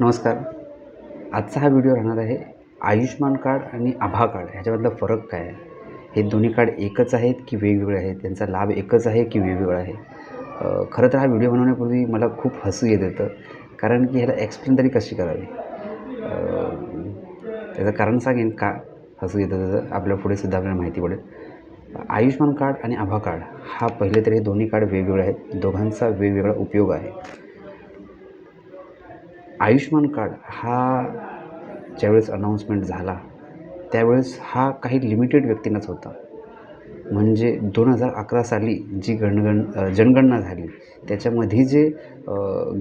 नमस्कार. आजचा हा व्हिडिओ राहणार आहे आयुष्मान कार्ड आणि आभा कार्ड. ह्याच्यामधला फरक काय आहे? हे दोन्ही कार्ड एकच आहेत की वेगवेगळे आहेत? त्यांचा लाभ एकच आहे की वेगवेगळा आहे? खरं तर हा व्हिडिओ बनवण्यापूर्वी मला खूप हसू येत येतं कारण की ह्याला एक्सप्लेन तरी कशी करावी? त्याचं कारण सांगेन का हसू येत होतं आपल्या पुढे सुद्धा आपल्याला माहिती पडेल. आयुष्मान कार्ड आणि आभा कार्ड हा पहिले तर हे दोन्ही कार्ड वेगवेगळे आहेत. दोघांचा वेगवेगळा उपयोग आहे. आयुष्मान कार्ड हा ज्यावेळेस अनाऊन्समेंट झाला त्यावेळेस हा काही लिमिटेड व्यक्तींनाच होता. म्हणजे दोन हजार अकरा साली जी गणगण जनगणना झाली त्याच्यामध्ये जे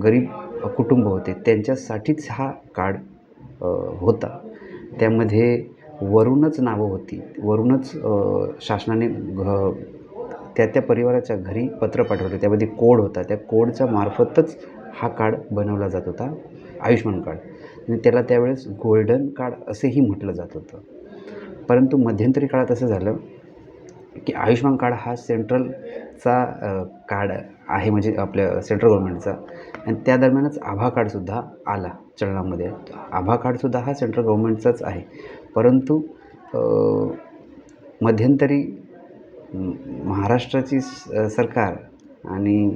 गरीब कुटुंब होते त्यांच्यासाठीच हा कार्ड होता. त्यामध्ये वरूनच नावं होती वरूनच शासनाने घ त्या त्या परिवाराच्या घरी पत्र पाठवले. त्यामध्ये कोड होता. त्या कोडच्या मार्फतच हा कार्ड बनवला जात होता. आयुष्मान कार्ड. आणि त्याला त्यावेळेस गोल्डन कार्ड असेही म्हटलं जात होतं. परंतु मध्यंतरी काळात असं झालं की आयुष्मान कार्ड हा सेंट्रलचा कार्ड आहे. म्हणजे आपल्या सेंट्रल गव्हर्मेंटचा आणि त्या दरम्यानच आभा कार्डसुद्धा आला चलनामध्ये. आभा कार्डसुद्धा हा सेंट्रल गव्हर्मेंटचाच आहे. परंतु मध्यंतरी महाराष्ट्राची स- सरकार आणि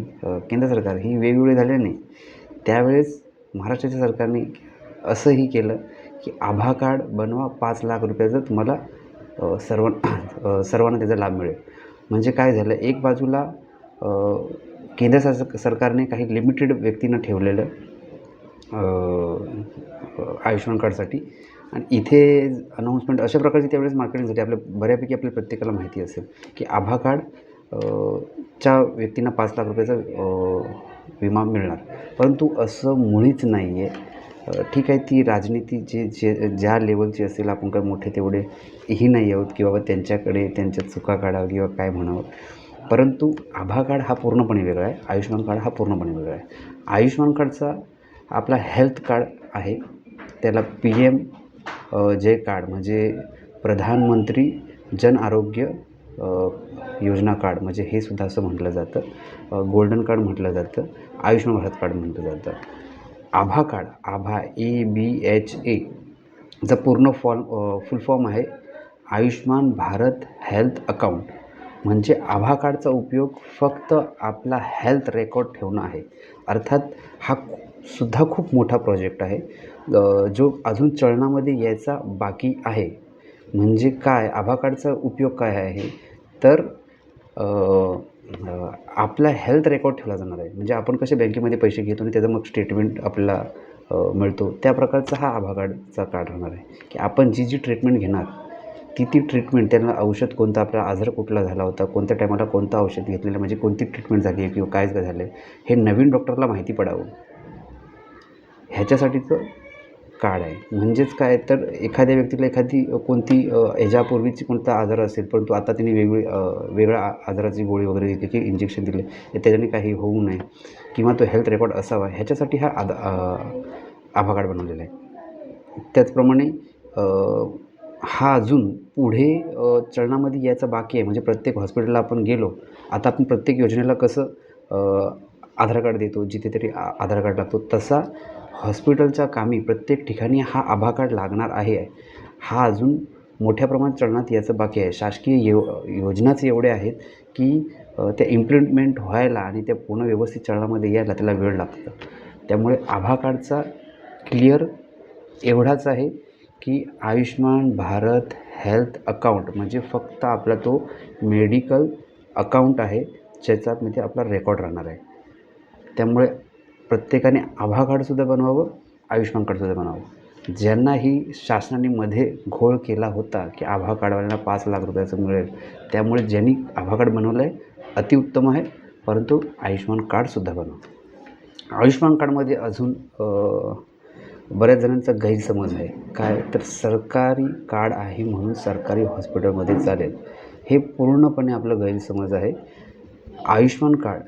केंद्र सरकार ही वेगवेगळी झाल्याने त्यावेळेस महाराष्ट्राच्या सरकारने असंही केलं की आभा कार्ड बनवा पाच लाख रुपयाचं तुम्हाला सर्व सर्वांना त्याचा लाभ मिळेल. म्हणजे काय झालं एक बाजूला केंद्र शासक सरकारने काही लिमिटेड व्यक्तींना ठेवलेलं आयुष्यमान कार्डसाठी आणि इथे अनाऊन्समेंट अशा प्रकारची त्यावेळेस मार्केटिंग झाली. आपल्या बऱ्यापैकी आपल्या प्रत्येकाला माहिती असेल की आभा कार्ड च्या व्यक्तींना पाच लाख रुपयाचा विमा मिळणार. परंतु असं मुळीच नाही आहे ठीक आहे ती राजनीती जे जे ज्या लेवलची असेल आपण काय मोठे तेवढे ही नाही आहोत की बाबा त्यांच्याकडे त्यांच्या चुका काढावं किंवा काय म्हणावं. परंतु आभा कार्ड हा पूर्णपणे वेगळा आहे. आयुष्मान कार्ड हा पूर्णपणे वेगळा आहे. आयुष्मान कार्डचा आपला हेल्थ कार्ड आहे. त्याला पी एम जे कार्ड म्हणजे प्रधानमंत्री जन आरोग्य योजना कार्ड म्हणजे हे सुद्धा असं म्हटलं जातं. गोल्डन कार्ड म्हटलं जातं. आयुष्मान भारत कार्ड म्हटलं जातं. आभा card Abha A B H A चा पूर्ण फॉर्म फुल फॉर्म आहे. आयुष्मान भारत हेल्थ अकाउंट म्हणजे आभा कार्डचा उपयोग फक्त आपला हेल्थ रेकॉर्ड ठेवणं आहे. अर्थात हा सुद्धा खूप मोठा प्रोजेक्ट आहे. जो अजून चलनामध्ये यायचा बाकी आहे म्हणजे काय? आभा कार्डचा उपयोग काय आहे? तर आपला हेल्थ रेकॉर्ड ठेवला जाणार आहे. म्हणजे आपण कसे बँकेमध्ये पैसे घेतो आणि त्याचं मग स्टेटमेंट आपल्याला मिळतो. त्या प्रकारचा हा आभा कार्डचा कार्ड राहणार आहे. की आपण जी जी ट्रीटमेंट घेणार ती ती ट्रीटमेंट त्यांना औषध कोणता आपला आजार कुठला झाला होता कोणत्या टायमाला कोणतं औषध घेतलेलं म्हणजे कोणती ट्रीटमेंट झाली आहे किंवा काय झालं आहे हे नवीन डॉक्टरला माहिती पडावं. ह्याच्यासाठीचं कार्ड आहे. म्हणजेच काय तर एखाद्या व्यक्तीला एखादी कोणती ह्याच्यापूर्वीची कोणता आजार असेल परंतु आता त्यांनी वेगळी वेगळ्या आजाराची गोळी वगैरे घेतली की इंजेक्शन दिले तर त्याच्याने काही होऊ नये किंवा तो हेल्थ रेकॉर्ड असावा ह्याच्यासाठी हा आधा आभा कार्ड बनवलेला आहे. त्याचप्रमाणे हा अजून पुढे चरणामध्ये यायचा बाकी आहे. म्हणजे प्रत्येक हॉस्पिटलला आपण गेलो आता आपण प्रत्येक योजनेला कसं आधार कार्ड देतो जिथे तरी आधार कार्ड लागतो तसा हॉस्पिटलच्या कामी प्रत्येक ठिकाणी हा आभा कार्ड लागणार आहे. हा अजून मोठ्या प्रमाणात चलनात याचं बाकी आहे. शासकीय यो योजनाच एवढ्या आहेत की त्या इम्प्लिमेंट व्हायला आणि त्या पूर्ण व्यवस्थित चलनामध्ये यायला त्याला वेळ लागतं. त्यामुळे आभा कार्डचा क्लिअर एवढाच आहे की आयुष्मान भारत हेल्थ अकाउंट म्हणजे फक्त आपला तो मेडिकल अकाउंट आहे ज्याच्यामध्ये आपला रेकॉर्ड राहणार आहे. त्यामुळे प्रत्येकाने आभा कार्डसुद्धा बनवावं आयुष्मान कार्डसुद्धा बनवावं. ज्यांनाही शासनाने मध्ये घोळ केला होता की आभा कार्डवाल्यांना पाच लाख रुपयाचं मिळेल त्यामुळे ज्यांनी आभा कार्ड बनवलं आहे अतिउत्तम आहे परंतु आयुष्मान कार्डसुद्धा बनवा. आयुष्मान कार्डमध्ये अजून बऱ्याच जणांचा गैरसमज आहे. काय? तर सरकारी कार्ड आहे म्हणून सरकारी हॉस्पिटलमध्ये चालेल. हे पूर्णपणे आपलं गैरसमज आहे. आयुष्मान कार्ड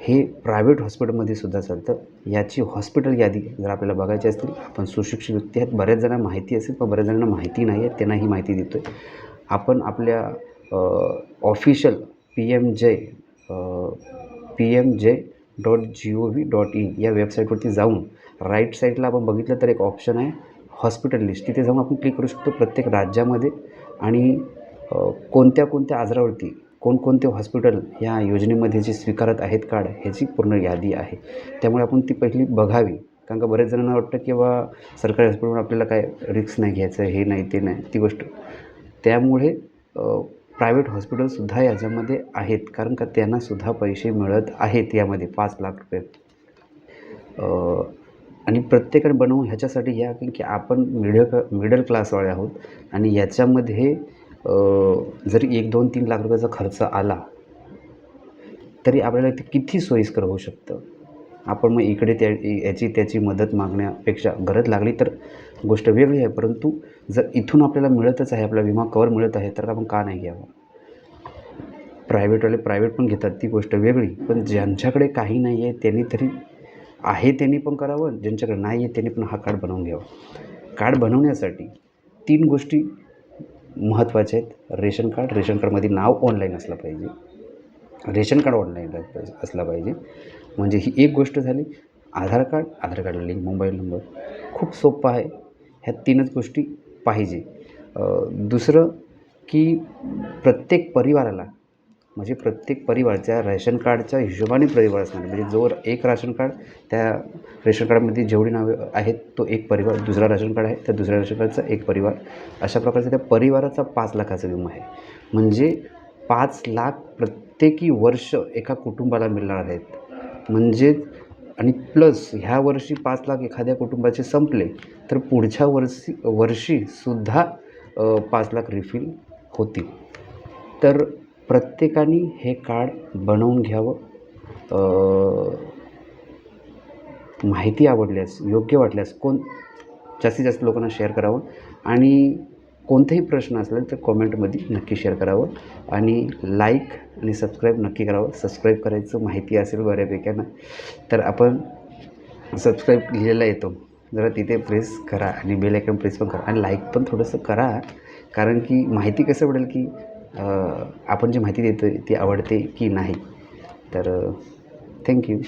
हे प्रायव्हेट हॉस्पिटलमध्ये सुद्धा चालतं. याची हॉस्पिटल यादी जर आपल्याला बघायची असतील आपण सुशिक्षित व्यक्ती आहेत बऱ्याच जणांना माहिती असेल पण बऱ्याच जणांना माहिती नाही आहे त्यांना ही माहिती देतो आहे आपण आपल्या official P M J P M J dot G O V dot in या वेबसाईटवरती जाऊन राईट साईडला आपण बघितलं तर एक ऑप्शन आहे हॉस्पिटल लिस्ट तिथे जाऊन आपण क्लिक करू शकतो प्रत्येक राज्यामध्ये आणि कोणत्या कोणत्या आजारावरती कोणकोणते हॉस्पिटल या योजनेमध्ये जे स्वीकारत आहेत कार्ड ह्याची पूर्ण यादी आहे. त्यामुळे आपण ती पहिली बघावी. कारण का बऱ्याच जणांना वाटतं की बा सरकारी हॉस्पिटलवर आपल्याला काय रिक्स नाही घ्यायचं हे नाही ते नाही ती गोष्ट. त्यामुळे प्रायव्हेट हॉस्पिटलसुद्धा याच्यामध्ये आहेत. कारण का त्यांनासुद्धा पैसे मिळत आहेत यामध्ये पाच लाख रुपये. आणि प्रत्येकाने बनवू ह्याच्यासाठी या कारण की आपण मिडल मिडल क्लासवाले आहोत. आणि याच्यामध्ये जरी एक दोन तीन लाख रुपयाचा खर्च आला तरी आपल्याला ते किती सोयीस्कर होऊ शकतं? आपण मग इकडे त्या याची त्याची मदत मागण्यापेक्षा गरज लागली तर गोष्ट वेगळी आहे. परंतु जर इथून आपल्याला मिळतच आहे आपला विमा कवर मिळत आहे तर आपण का नाही घ्यावं? प्रायव्हेटवाले प्रायव्हेट पण घेतात ती गोष्ट वेगळी. पण ज्यांच्याकडे काही नाही आहे त्यांनी तरी आहे त्यांनी पण करावं. ज्यांच्याकडे नाही आहे त्यांनी पण हा कार्ड बनवून घ्यावा. कार्ड बनवण्यासाठी तीन गोष्टी महत्त्वाचे आहेत. रेशन कार्ड रेशन कार्डमध्ये नाव ऑनलाईन असलं पाहिजे. रेशन कार्ड ऑनलाईन असला पाहिजे. म्हणजे ही एक गोष्ट झाली. Aadhaar card Aadhaar card link mobile number खूप सोपं आहे. ह्या तीनच गोष्टी पाहिजे. दुसरं की प्रत्येक परिवाराला म्हणजे प्रत्येक परिवारच्या रॅशन कार्डच्या हिशोबाने परिवार असणार. म्हणजे जो एक राशन कार्ड त्या रेशन कार्डमध्ये जेवढी नावे आहेत तो एक परिवार दुसरा राशन कार्ड आहे त्या दुसऱ्या राशन कार्डचा एक परिवार. अशा प्रकारचा त्या परिवाराचा पाच लाखाचा विमा आहे. म्हणजे पाच लाख प्रत्येकी वर्ष एका कुटुंबाला मिळणार आहेत. म्हणजे आणि प्लस ह्या वर्षी पाच लाख एखाद्या कुटुंबाचे संपले तर पुढच्या वर्षी वर्षीसुद्धा पाच लाख रिफिल होतील. तर प्रत्येकाने हे कार्ड बनवून घ्यावं. माहिती आवडल्यास योग्य वाटल्यास कोण जास्तीत जास्त लोकांना शेअर करावं. आणि कोणतेही प्रश्न असले तर कॉमेंटमध्ये नक्की शेअर करावं. आणि लाईक आणि सबस्क्राईब नक्की करावं. सबस्क्राईब करायचं माहिती असेल बऱ्यापैकी ना. तर आपण सबस्क्राईब लिहिलेला येतो. जरा तिथे प्रेस करा आणि बेल आयकॉन प्रेस पण करा. आणि लाईक पण थोडंसं करा. कारण की माहिती कसं पडेल की आपण जी माहिती देतो ती आवडते की नाही? तर थँक्यू